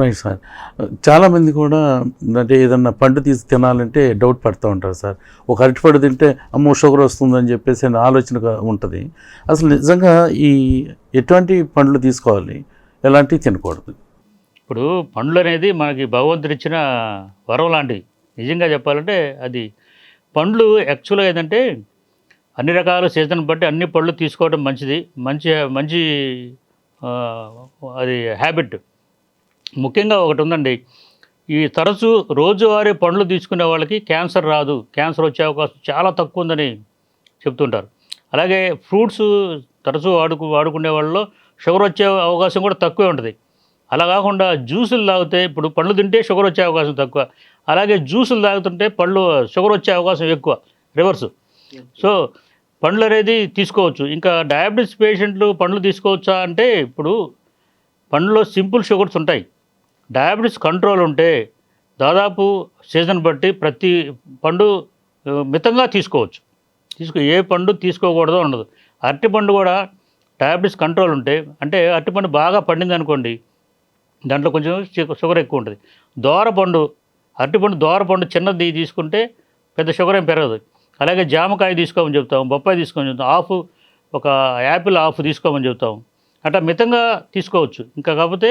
Right sir చాలామంది కూడా అంటే ఏదన్నా పండు తీసి తినాలంటే డౌట్ పడుతూ ఉంటారు సార్ ఒక అరటిపండు తింటే అమ్మో షుగర్ వస్తుందని చెప్పేసి అనే ఆలోచన ఉంటుంది. అసలు నిజంగా ఈ ఎటువంటి పండ్లు తీసుకోవాలి? ఎలాంటివి తినకూడదు? ఇప్పుడు పండ్లు అనేది మనకి భగవంతుడు ఇచ్చిన వరం లాంటివి నిజంగా చెప్పాలంటే అది పండ్లు యాక్చువల్గా ఏంటంటే అన్ని రకాల సీజన్ బట్టి అన్ని పళ్ళు తీసుకోవడం మంచిది. మంచి మంచి అది హ్యాబిట్ ముఖ్యంగా ఒకటి ఉందండి. ఈ తరచు రోజువారీ పండ్లు తీసుకునే వాళ్ళకి క్యాన్సర్ రాదు. క్యాన్సర్ వచ్చే అవకాశం చాలా తక్కువ ఉందని చెప్తుంటారు. అలాగే ఫ్రూట్స్ తరచూ వాడుకు వాడుకునే వాళ్ళలో షుగర్ వచ్చే అవకాశం కూడా తక్కువే ఉంటుంది. అలా కాకుండా జ్యూసులు తాగితే ఇప్పుడు పళ్ళు తింటే షుగర్ వచ్చే అవకాశం తక్కువ. అలాగే జ్యూసులు తాగుతుంటే పళ్ళు షుగర్ వచ్చే అవకాశం ఎక్కువ. రివర్స్. సో పండ్లు అనేది తీసుకోవచ్చు. ఇంకా డయాబెటీస్ పేషెంట్లు పండ్లు తీసుకోవచ్చా అంటే ఇప్పుడు పండ్లో సింపుల్ షుగర్స్ ఉంటాయి. డయాబెటీస్ కంట్రోల్ ఉంటే దాదాపు సీజన్ బట్టి ప్రతి పండు మితంగా తీసుకోవచ్చు. తీసుకో ఏ పండు తీసుకోకూడదో ఉండదు. అరటిపండు కూడా డయాబెటీస్ కంట్రోల్ ఉంటే అంటే అరటిపండు బాగా పండింది అనుకోండి దాంట్లో కొంచెం షుగర్ ఎక్కువ ఉంటుంది. దోరపండు అరటిపండు దోరపండు చిన్నది తీసుకుంటే పెద్ద షుగర్ ఏం పెరగదు. అలాగే జామకాయ తీసుకోమని చెప్తాం బొప్పాయి తీసుకోమని చెప్తాం ఆఫ్ ఒక యాపిల్ ఆఫ్ తీసుకోమని చెప్తాం. అట్లా మితంగా తీసుకోవచ్చు. ఇంకా కాకపోతే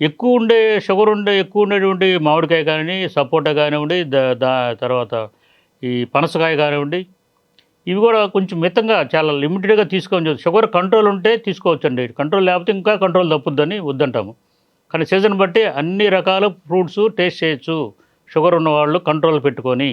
ఎక్కువ ఉండే షుగర్ ఉండే ఎక్కువ ఉండేటువంటి మామిడికాయ కానివ్వండి సపోటా కానివ్వండి దా తర్వాత ఈ పనసకాయ కానివ్వండి ఇవి కూడా కొంచెం మితంగా చాలా లిమిటెడ్గా తీసుకోవచ్చు షుగర్ కంట్రోల్ ఉంటే తీసుకోవచ్చండి. కంట్రోల్ లేకపోతే ఇంకా కంట్రోల్ తప్పుద్దని వద్దంటాము. కానీ సీజన్ బట్టి అన్ని రకాల ఫ్రూట్స్ టేస్ట్ చేయొచ్చు. షుగర్ ఉన్నవాళ్ళు కంట్రోల్ పెట్టుకొని.